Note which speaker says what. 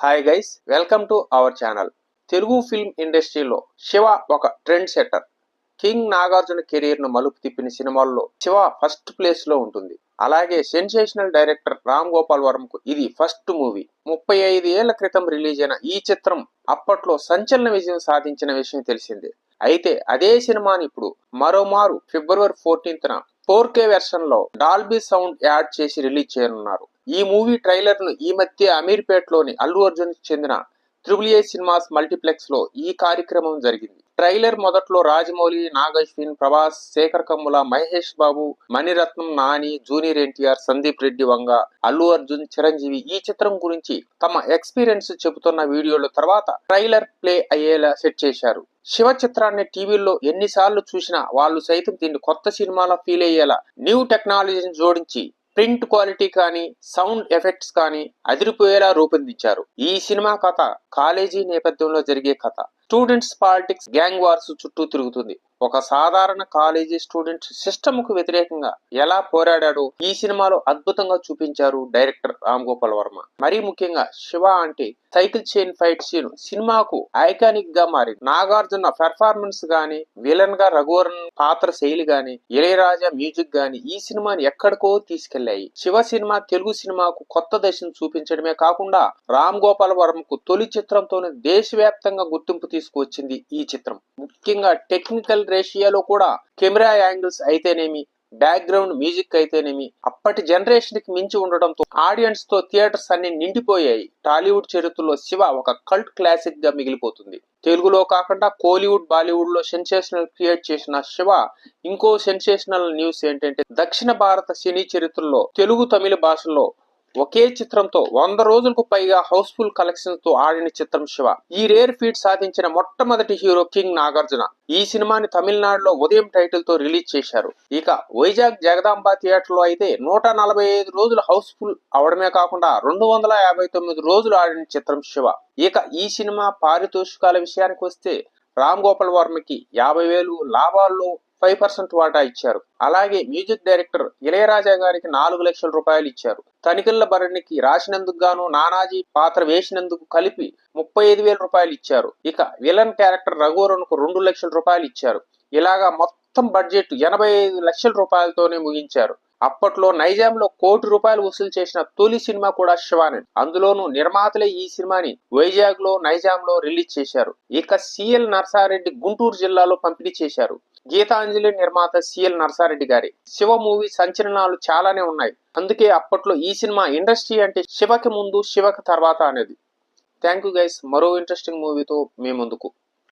Speaker 1: Hi guys welcome to our channel Telugu film ఇండస్ట్రీలో శివ ఒక trend setter king Nagarjuna కెరీర్ను మలుపు తిప్పిన సినిమాల్లో శివ ఫస్ట్ ప్లేస్లో ఉంటుంది. అలాగే సెన్సేషనల్ డైరెక్టర్ రామ్ గోపాల్ వర్మకు ఇది ఫస్ట్ మూవీ ముప్పై ఐదు ఏళ్ళ క్రితం రిలీజ్ అయిన ఈ చిత్రం అప్పట్లో సంచలన విజయం సాధించిన విషయం తెలిసిందే. అయితే అదే సినిమాని ఇప్పుడు మరోమారు ఫిబ్రవరి ఫోర్టీన్త్న ఫోర్ కే వెర్షన్లో డాల్బీ సౌండ్ యాడ్ చేసి రిలీజ్ చేయనున్నారు. ఈ మూవీ ట్రైలర్ను ఈ మధ్య అమీర్పేటలోని అల్లు అర్జున్ చెందిన త్రిబుల్ ఏ సినిమాస్ మల్టీప్లెక్స్లో ఈ కార్యక్రమం జరిగింది. ట్రైలర్ మొదట్లో రాజమౌళి నాగశ్విన్ ప్రభాస్ శేఖర్ కమ్ముల మహేష్ బాబు మణిరత్నం నాని జూనియర్ ఎన్టీఆర్ సందీప్ రెడ్డి వంగ అల్లు అర్జున్ చిరంజీవి ఈ చిత్రం గురించి తమ ఎక్స్పీరియన్స్ చెబుతున్న వీడియోల తర్వాత ట్రైలర్ ప్లే అయ్యేలా సెట్ చేశారు. శివ చిత్రాన్ని టీవీల్లో ఎన్నిసార్లు చూసినా వాళ్ళు సైతం దీన్ని కొత్త సినిమాలా ఫీల్ అయ్యేలా న్యూ టెక్నాలజీని జోడించి ప్రింట్ క్వాలిటీ కానీ సౌండ్ ఎఫెక్ట్స్ కానీ అదిరిపోయేలా రూపొందించారు. ఈ సినిమా కథ కాలేజీ నేపథ్యంలో జరిగే కథ. స్టూడెంట్స్ పాలిటిక్స్ గ్యాంగ్ వార్స్ చుట్టూ తిరుగుతుంది. ఒక సాధారణ కాలేజీ స్టూడెంట్ సిస్టమ్కు వ్యతిరేకంగా ఎలా పోరాడాడో ఈ సినిమాలో అద్భుతంగా చూపించారు డైరెక్టర్ రామ్ గోపాల్ వర్మ. మరీ ముఖ్యంగా శివ అంటే సైకిల్ చైన్ ఫైట్ సీన్ సినిమాకు ఐకానిక్గా మారి నాగార్జున పెర్ఫార్మెన్స్ గాని విలన్గా రఘువరన్ పాత్ర శైలి గాని ఇళయరాజా మ్యూజిక్ గాని ఈ సినిమాని ఎక్కడికో తీసుకెళ్ళాయి. శివ సినిమా తెలుగు సినిమాకు కొత్త దశను చూపించడమే కాకుండా రామ్ గోపాల్ వర్మకు తొలి చిత్రంతోనే దేశవ్యాప్తంగా గుర్తింపు తీసుకువచ్చింది ఈ చిత్రం. ముఖ్యంగా టెక్నికల్ రేషియోలో కూడా కెమెరా యాంగిల్స్ అయితేనేమి బ్యాక్గ్రౌండ్ మ్యూజిక్ అయితేనేమి అప్పటి జనరేషన్కి మించి ఉండడంతో ఆడియన్స్తో థియేటర్స్ అన్ని నిండిపోయాయి. టాలీవుడ్ చరిత్రలో శివ ఒక కల్ట్ క్లాసిక్గా మిగిలిపోతుంది. తెలుగులో కాకుండా కోలీవుడ్ బాలీవుడ్లో సెన్సేషనల్ క్రియేట్ చేసిన శివ ఇంకో సెన్సేషనల్ న్యూస్ ఏంటంటే దక్షిణ భారత సినీ చరిత్రలో తెలుగు తమిళ భాషల్లో ఒకే చిత్రంతో వంద రోజులకు పైగా హౌస్ఫుల్ కలెక్షన్స్తో ఆడిన చిత్రం శివ. ఈ రేర్ ఫీట్ సాధించిన మొట్టమొదటి హీరో కింగ్ నాగార్జున ఈ సినిమాని తమిళనాడులో ఉదయం టైటిల్తో రిలీజ్ చేశారు. ఇక వైజాగ్ జగదాంబ థియేటర్లో అయితే నూట నలభై ఐదు రోజులు హౌస్ఫుల్ అవడమే కాకుండా రెండు వందల యాభై తొమ్మిది రోజులు ఆడిన చిత్రం శివ. ఇక ఈ సినిమా పారితోషికాల విషయానికి వస్తే రామ్ గోపాల్ వర్మకి యాభై వేలు లాభాల్లో ఫైవ్ పర్సెంట్ వాటా ఇచ్చారు. అలాగే మ్యూజిక్ డైరెక్టర్ ఇళయరాజా గారికి నాలుగు లక్షల రూపాయలు ఇచ్చారు. తనిఖీల భరణికి రాసినందుకు గాను నానాజీ పాత్ర వేసినందుకు కలిపి ముప్పై ఐదు వేల రూపాయలు ఇచ్చారు. ఇక విలన్ క్యారెక్టర్ రఘువరన్కు రెండు లక్షల రూపాయలు ఇచ్చారు. ఇలాగా మొత్తం బడ్జెట్ ఎనభై ఐదు లక్షల రూపాయలతోనే ముగించారు. అప్పట్లో నైజాంలో కోటి రూపాయలు వసూలు చేసిన తొలి సినిమా కూడా శివానంద్. అందులోనూ నిర్మాతలే ఈ సినిమాని వైజాగ్లో నైజాం లో రిలీజ్ చేశారు. ఇక సిఎల్ నర్సారెడ్డి గుంటూరు జిల్లాలో పంపిణీ చేశారు. గీతాంజలి నిర్మాత సిఎల్ నర్సారెడ్డి గారి. శివ మూవీ సంచలనాలు చాలానే ఉన్నాయి. అందుకే అప్పట్లో ఈ సినిమా ఇండస్ట్రీ అంటే శివకి ముందు శివకి తర్వాత అనేది. Thank you guys. మరో ఇంట్రెస్టింగ్ మూవీతో మీ ముందుకు.